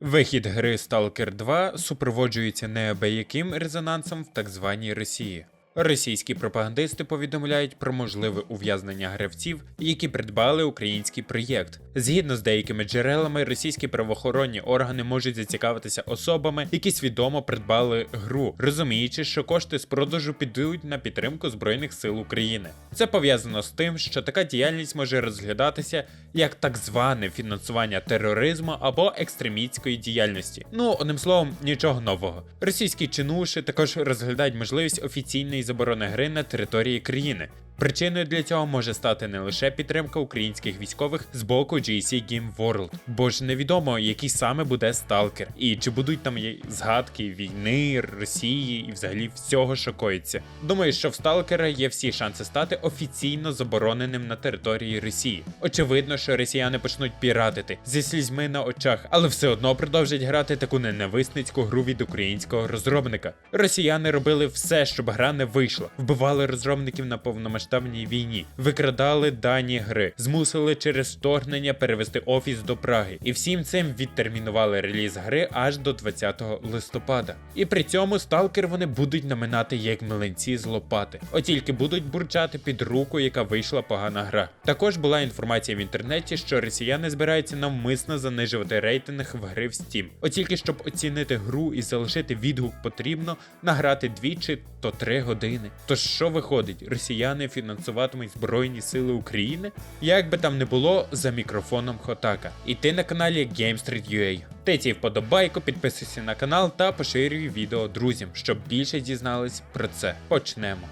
Вихід гри Stalker 2 супроводжується неабияким резонансом в так званій Росії. Російські пропагандисти повідомляють про можливе ув'язнення гравців, які придбали український проєкт. Згідно з деякими джерелами, російські правоохоронні органи можуть зацікавитися особами, які свідомо придбали гру, розуміючи, що кошти з продажу підуть на підтримку Збройних сил України. Це пов'язано з тим, що така діяльність може розглядатися як так зване фінансування тероризму або екстремістської діяльності. Ну, одним словом, нічого нового. Російські чинуші також розглядають можливість офіційної заборони гри на території країни. Причиною для цього може стати не лише підтримка українських військових з боку GC Game World, бо ж невідомо, який саме буде сталкер, і чи будуть там згадки війни, Росії і взагалі всього, що коїться. Думаю, що в сталкера є всі шанси стати офіційно забороненим на території Росії. Очевидно, що росіяни почнуть піратити зі слізьми на очах, але все одно продовжать грати таку ненависницьку гру від українського розробника. Росіяни робили все, щоб гра не вийшла, вбивали розробників на повномасштабній війні, викрадали дані гри, змусили через вторгнення перевести офіс до Праги, і всім цим відтермінували реліз гри аж до 20 листопада. І при цьому сталкер вони будуть наминати як млинці з лопати, от тільки будуть бурчати під руку, яка вийшла погана гра. Також була інформація в інтернеті, що росіяни збираються навмисно занижувати рейтинг в гри в Steam. От тільки щоб оцінити гру і залишити відгук, потрібно награти 2 чи то 3 години. Тож що виходить, росіяни фінансуватимуть Збройні Сили України? Як би там не було, за мікрофоном Хотака. І ти на каналі GameStreet.ua. Тиці вподобайку, підписуйся на канал та поширюй відео друзям, щоб більше дізнались про це. Почнемо.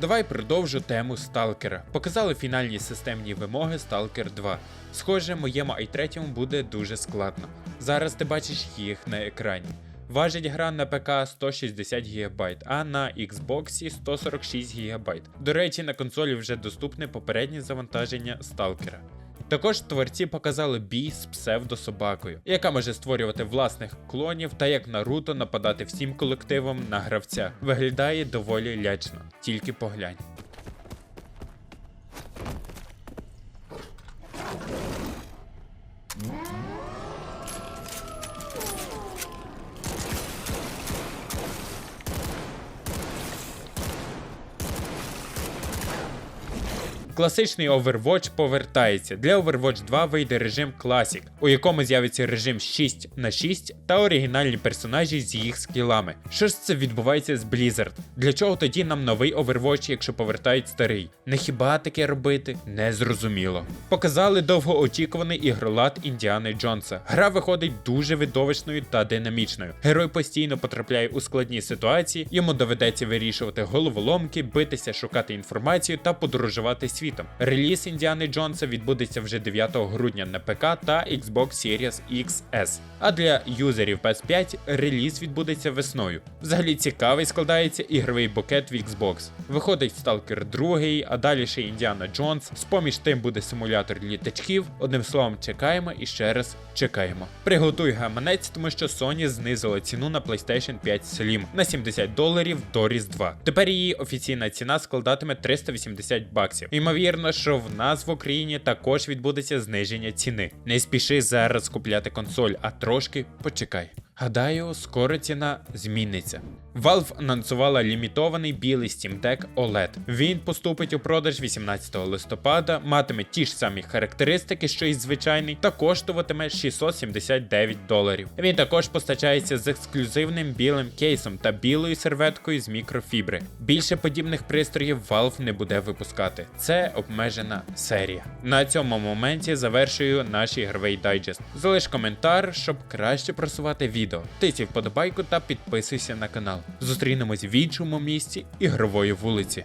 Давай продовжу тему Сталкера. Показали фінальні системні вимоги Stalker 2. Схоже, моєму i3 буде дуже складно. Зараз ти бачиш їх на екрані. Важить гра на ПК 160 ГБ, а на Xbox 146 ГБ. До речі, на консолі вже доступне попереднє завантаження Сталкера. Також творці показали бій з псевдособакою, яка може створювати власних клонів та як Наруто нападати всім колективом на гравця. Виглядає доволі лячно, тільки поглянь. Класичний Overwatch повертається. Для Overwatch 2 вийде режим Classic, у якому з'явиться режим 6 на 6 та оригінальні персонажі з їх скілами. Що ж це відбувається з Blizzard? Для чого тоді нам новий Overwatch, якщо повертають старий? Не хіба таке робити? Незрозуміло. Показали довгоочікуваний ігролад Індіани Джонса. Гра виходить дуже видовищною та динамічною. Герой постійно потрапляє у складні ситуації, йому доведеться вирішувати головоломки, битися, шукати інформацію та подорожувати світом. Реліз Індіани Джонса відбудеться вже 9 грудня на ПК та Xbox Series XS. А для юзерів PS5 реліз відбудеться весною. Взагалі цікавий складається ігровий букет в Xbox. Виходить Stalker 2, а далі ще Індіана Джонс. З-поміж тим буде симулятор літачків. Одним словом, чекаємо і ще раз чекаємо. Приготуй гаманець, тому що Sony знизила ціну на PlayStation 5 Slim на 70 доларів до Різдва. Тепер її офіційна ціна складатиме 380 баксів. Ймовірно, що в нас в Україні також відбудеться зниження ціни. Не спіши зараз купляти консоль, а трошки почекай. Гадаю, скоро ціна зміниться. Valve анонсувала лімітований білий Steam Deck OLED. Він поступить у продаж 18 листопада, матиме ті ж самі характеристики, що й звичайний, та коштуватиме 679 доларів. Він також постачається з ексклюзивним білим кейсом та білою серветкою з мікрофібри. Більше подібних пристроїв Valve не буде випускати. Це обмежена серія. На цьому моменті завершую наш ігровий дайджест. Залиш коментар, щоб краще просувати відео. Тисі вподобайку та підписуйся на канал. Зустрінемось в іншому місці ігрової вулиці.